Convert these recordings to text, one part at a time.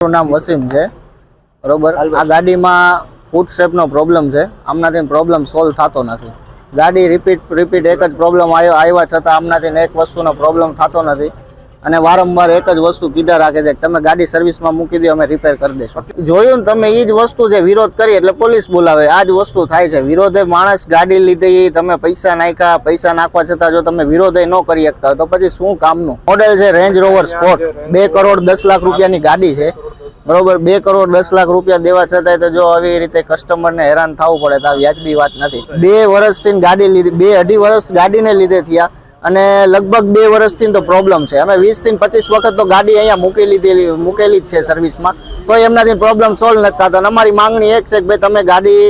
મારું નામ વસીમ છે. બરોબર? આ ગાડીમાં ફૂટ સ્ટેપનો પ્રોબ્લેમ છે. આમનાથી પ્રોબ્લેમ સોલ્વ થતો નથી. ગાડી રિપીટ રિપીટ એક જ પ્રોબ્લેમ આવ્યો આવ્યા છતાં આમનાથી એક વસ્તુનો પ્રોબ્લેમ થતો નથી. અને વારંવાર એક જ વસ્તુ કીધા રાખે છે તમે ગાડી સર્વિસમાં મૂકી દો અમે રિપેર કરી દઈશું જોયું ને તમે એ જ વસ્તુ છે વિરોધ કરી એટલે પોલીસ બોલાવે. આ જ વસ્તુ થાય છે. વિરોધે માણસ ગાડી લીધી તમે પૈસા નાખ્યા પૈસા નાખવા છતાં જો તમે વિરોધે ન કરી શકતા હોય તો પછી શું કામનું? મોડેલ છે રેન્જ રોવર સ્પોર્ટ બે કરોડ દસ લાખ રૂપિયાની ગાડી છે. બરોબર, બે કરોડ દસ લાખ રૂપિયા દેવા છતાંય તો જો આવી રીતે કસ્ટમરને હેરાન થવું પડે તો વ્યાજબી વાત નથી. બે વર્ષથી ગાડી લીધી, બે અઢી વર્ષ ગાડીને લીધે થયા અને લગભગ બે વર્ષથી તો પ્રોબ્લેમ છે. અમે વીસથી પચીસ વખત તો ગાડી અહીંયા મૂકી લીધેલી, મૂકેલી જ છે સર્વિસમાં તો એમનાથી પ્રોબ્લેમ સોલ્વ નથી થતા. અમારી માંગણી એક છે કે ભાઈ તમે ગાડી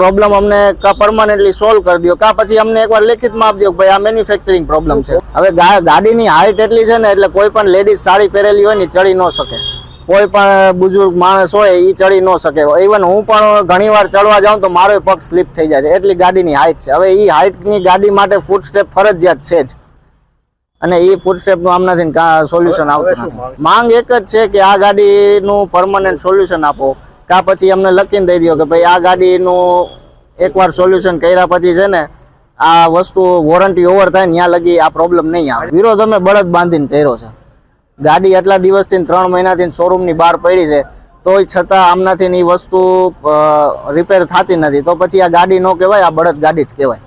પ્રોબ્લેમ અમને કા પરમાનન્ટલી સોલ્વ કરી દો. કા પછી અમને એકવાર લેખિતમાં આપી દો ભાઈ આ મેન્યુફેક્ચરિંગ પ્રોબ્લેમ છે. હવે ગાડીની હાઇટ એટલી છે ને એટલે કોઈ પણ લેડીઝ સાડી પહેરેલી હોય ને ચડી ન શકે. કોઈ પણ બુઝુર્ગ માણસ હોય એ ચડી ન શકે. ઇવન હું પણ ઘણીવાર ચડવા જાઉં તો મારો પગ સ્લીપ થઈ જાય છે. એટલી ગાડીની હાઇટ છે. હવે એ હાઇટની ગાડી માટે ફૂટસ્ટેપ ફરજિયાત છે જ. અને એ ફૂટસ્ટેપનું સ્ટેપનું આમનાથી સોલ્યુશન આવતું નથી. માંગ એક જ છે કે આ ગાડીનું પરમનન્ટ સોલ્યુશન આપો. કા પછી અમને લખીને દઈ દો કે ભાઈ આ ગાડીનું એકવાર સોલ્યુશન કર્યા પછી છે ને આ વસ્તુ વોરંટી ઓવર થાય ને ત્યાં લગી આ પ્રોબ્લેમ નહીં આવે. વિરોધ અમે બળદ બાંધીને કર્યો છે. ગાડી એટલા દિવસથી ત્રણ મહિનાથી શોરૂમની બહાર પડી છે, તોય છતાં આમનાથી એ વસ્તુ રિપેર થતી નથી. તો પછી આ ગાડી ન કહેવાય, આ બળદ ગાડી જ કહેવાય.